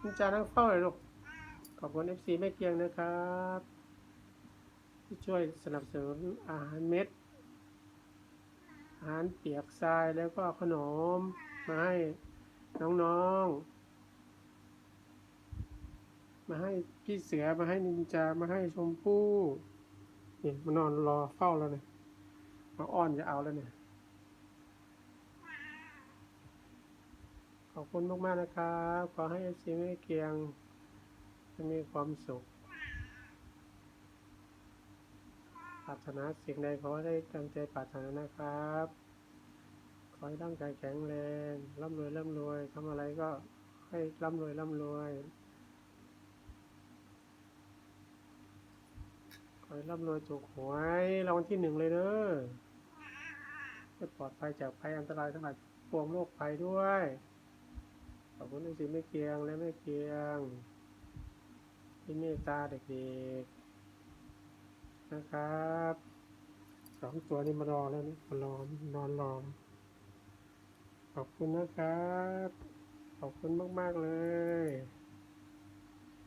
คุณจานั่งเฝ้าเลยลูก ขอบคุณเอฟซีแม่เกียงนะครับ ที่ช่วยสนับสนุนอาหารเม็ด อาหารเปียกทรายแล้วก็ขนมมาให้น้องๆ มาให้พี่เสือมาให้นินจามาให้ชมพู่เนี่ยมานอนรอเฝ้าแล้วเนี่ยมาอ้อนจะเอาแล้วเนี่ย ขอบคุณมากๆนะครับ ขอให้เอฟซีไม่เกียงมีความสุขปรารถนาสิ่งใดขอได้ตั้งใจปรารถนานะครับ ขอให้ร่างกายแข็งแรง ร่ำรวยร่ำรวยทำอะไรก็ให้ร่ำรวยร่ำรวย ขอให้ร่ำรวยถูกหวยรางวัลที่หนึ่งเลยเด้อให้ปลอดภัยจากภัยอันตรายทั้งหลายปวงโรคภัยด้วย ขอบคุณที่สิไม่เกียงและไม่เกียง ที่เมตตาเด็กๆ นะครับสองตัวนี้มารอแล้วนี่มารอนอนรอขอบคุณนะครับ ขอบคุณมาก ๆ เลย